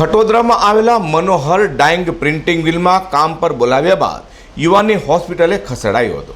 ખટોદરામાં આવેલા મનોહર dying printing મિલમાં કામ પર બોલાવ્યા બાદ યુવાનને હોસ્પિટલે ખસેડાયો હતો,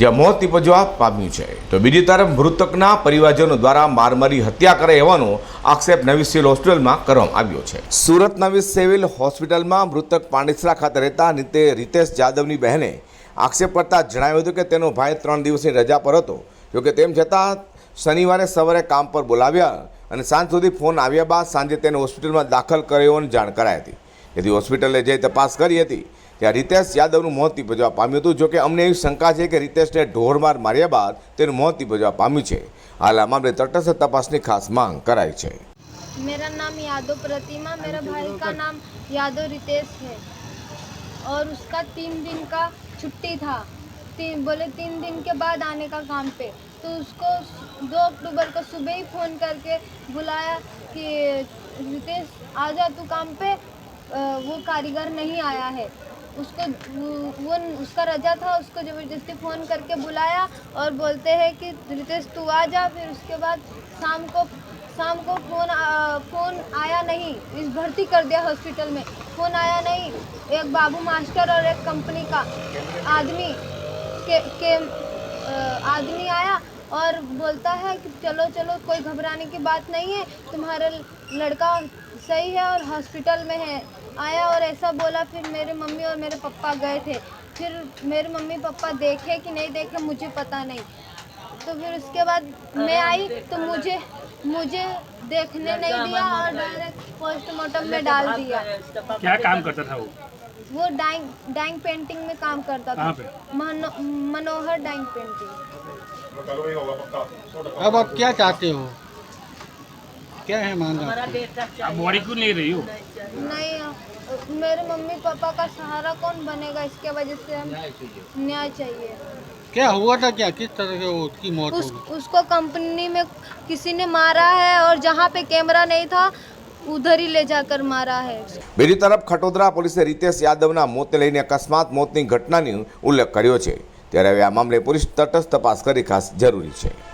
જ્યાં મોત નિપજવા પામ્યું છે. તો બીજી તરફ મૃતકના પરિવારજનો દ્વારા મારમારી, હત્યા કરાઈ એવાનો આક્ષેપ નવી સિવિલ હોસ્પિટલમાં કરવામાં આવ્યો છે. સુરત નવી સિવિલ હોસ્પિટલમાં મૃતક પાંડેસરા ખાતે રહેતા નીતે રીતેશ જાદવની બહેને આક્ષેપ કરતા જણાવ્યું હતું કે તેનો ભાઈ ત્રણ દિવસની રજા પર હતો. જોકે તેમ છતાં શનિવારે સવારે કામ પર બોલાવ્યા અને સાંજ સુધી ફોન આવ્યા બાદ સાંજે તેને હોસ્પિટલમાં દાખલ કર્યો હોવાની જાણ કરાઈ હતી તેથી હોસ્પિટલે જઈ તપાસ કરી હતી ત્યાં રીતેશ યાદવનું મોત નીપજવા પામ્યું હતું જોકે અમને એવી શંકા છે કે રીતેશને ઢોરમાર માર્યા બાદ તેનું મોત નીપજવા પામ્યું છે હાલ આ મામલે તટસ્થ તપાસની ખાસ માંગ કરાઈ છે मेरा नाम यादव प्रतिमा मेरा भाई का नाम यादव रितेश है और उसका तीन दिन का छुट्टी था तीन बोले तीन दिन के बाद आने का काम पे तो उसको दो अक्टूबर को सुबह ही फ़ोन करके बुलाया कि रितेश आ जा तू काम पे। वो कारीगर नहीं आया है। उसको वो- उसका रजा था उसको ज़बरदस्ती फ़ोन करके बुलाया और बोलते हैं कि रितेश तू आ जा। फिर उसके बाद शाम को शाम को फ़ोन फ़ोन आया नहीं। इस भर्ती कर दिया हॉस्पिटल में। फ़ोन आया नहीं। एक बाबू मास्टर और एक कंपनी का आदमी के, के आदमी आया और बोलता है कि चलो चलो कोई घबराने की बात नहीं है तुम्हारा लड़का सही है और हॉस्पिटल में है। आया और ऐसा बोला फिर मेरे मम्मी और मेरे पापा गए थे। फिर मेरे मम्मी पापा देखे कि नहीं देखे मुझे पता नहीं। तो फिर उसके बाद मैं आई तो मुझे मुझे देखने नहीं दिया और डायरेक्ट पोस्टमार्टम में डाल दिया। क्या काम करता था वो? वो डाइंग डाइंग पेंटिंग में काम करता था। पे? मनो, मनोहर डाइंग पेंटिंग। अब आप क्या चाहते हो? क्या है मांग? आप बॉडी क्यों नहीं रही हो? नहीं मेरे मम्मी पापा का सहारा कौन बनेगा? इसके वजह से हम न्याय चाहिए। क्या हुआ था क्या? किस तरह से उसकी मौत उस उसको कंपनी में किसी ने मारा है और जहाँ पे कैमरा नहीं था ઉધરી લે જાકર મારા હે. બીજી તરફ ખટોદરા પોલીસે રીતેશ યાદવના મોતને લઈને અકસ્માત મોતની ઘટનાની ઉલ્લેખ કર્યો છે. ત્યારે હવે આ મામલે પોલીસ તટસ્થ તપાસ કરી ખાસ જરૂરી છે.